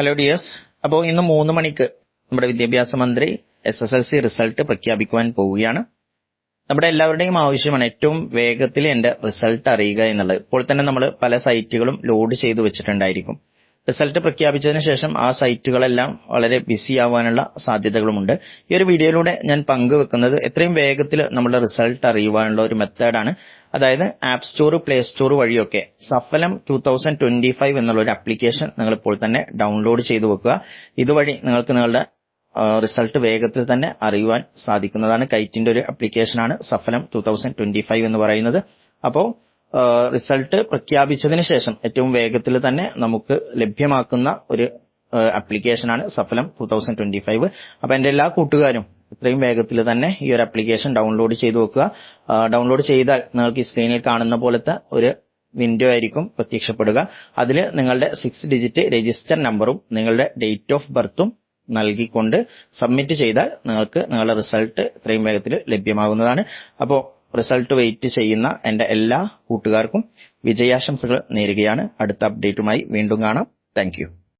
Hello dears അപ്പോൾ ഇന്ന് മൂന്ന് മണിക്ക് നമ്മുടെ വിദ്യാഭ്യാസ മന്ത്രി S S L C result പ്രഖ്യാപിക്കുവാൻ പോവുകയാണ്. നമ്മുടെ എല്ലാവരുടെയും ആവശ്യമാണ് ഏറ്റവും വേഗത്തിൽ എന്റെ റിസൾട്ട് അറിയുക എന്നുള്ളത്. ഇപ്പോൾ തന്നെ നമ്മൾ പല സൈറ്റുകളും ലോഡ് ചെയ്തു വെച്ചിട്ടുണ്ടായിരിക്കും. റിസൾട്ട് പ്രഖ്യാപിച്ചതിന് ശേഷം ആ സൈറ്റുകളെല്ലാം വളരെ ബിസി ആവാനുള്ള സാധ്യതകളുമുണ്ട്. ഈ ഒരു വീഡിയോയിലൂടെ ഞാൻ പങ്കുവെക്കുന്നത് എത്രയും വേഗത്തിൽ നമ്മുടെ റിസൾട്ട് അറിയുവാനുള്ള ഒരു മെത്തേഡാണ്. അതായത് ആപ്പ് സ്റ്റോർ പ്ലേ സ്റ്റോർ വഴിയൊക്കെ Saphalam two thousand twenty five എന്നുള്ള ഒരു ആപ്ലിക്കേഷൻ നിങ്ങൾ ഇപ്പോൾ തന്നെ ഡൗൺലോഡ് ചെയ്തു വെക്കുക. ഇതുവഴി നിങ്ങൾക്ക് നിങ്ങളുടെ റിസൾട്ട് വേഗത്തിൽ തന്നെ അറിയുവാൻ സാധിക്കുന്നതാണ്. കൈറ്റിന്റെ ഒരു ആപ്ലിക്കേഷനാണ് Saphalam two thousand twenty five എന്ന് പറയുന്നത്. അപ്പോൾ റിസൾട്ട് പ്രഖ്യാപിച്ചതിന് ശേഷം ഏറ്റവും വേഗത്തിൽ തന്നെ നമുക്ക് ലഭ്യമാക്കുന്ന ഒരു ആപ്ലിക്കേഷനാണ് Saphalam two thousand twenty five അപ്പൊ എന്റെ എല്ലാ കൂട്ടുകാരും ഇത്രയും വേഗത്തിൽ തന്നെ ഈ ഒരു ആപ്ലിക്കേഷൻ ഡൗൺലോഡ് ചെയ്ത് വെക്കുക. ഡൗൺലോഡ് ചെയ്താൽ നിങ്ങൾക്ക് ഈ സ്ക്രീനിൽ കാണുന്ന പോലത്തെ ഒരു വിൻഡോ ആയിരിക്കും പ്രത്യക്ഷപ്പെടുക. അതിൽ നിങ്ങളുടെ സിക്സ് ഡിജിറ്റ് രജിസ്റ്റർ നമ്പറും നിങ്ങളുടെ ഡേറ്റ് ഓഫ് ബർത്തും നൽകിക്കൊണ്ട് സബ്മിറ്റ് ചെയ്താൽ നിങ്ങൾക്ക് നിങ്ങളുടെ റിസൾട്ട് ഇത്രയും വേഗത്തിൽ ലഭ്യമാകുന്നതാണ്. അപ്പോൾ റിസൾട്ട് വെയിറ്റ് ചെയ്യുന്ന എന്റെ എല്ലാ കൂട്ടുകാർക്കും വിജയാശംസകൾ നേരുകയാണ്. അടുത്ത അപ്ഡേറ്റുമായി വീണ്ടും കാണാം. താങ്ക്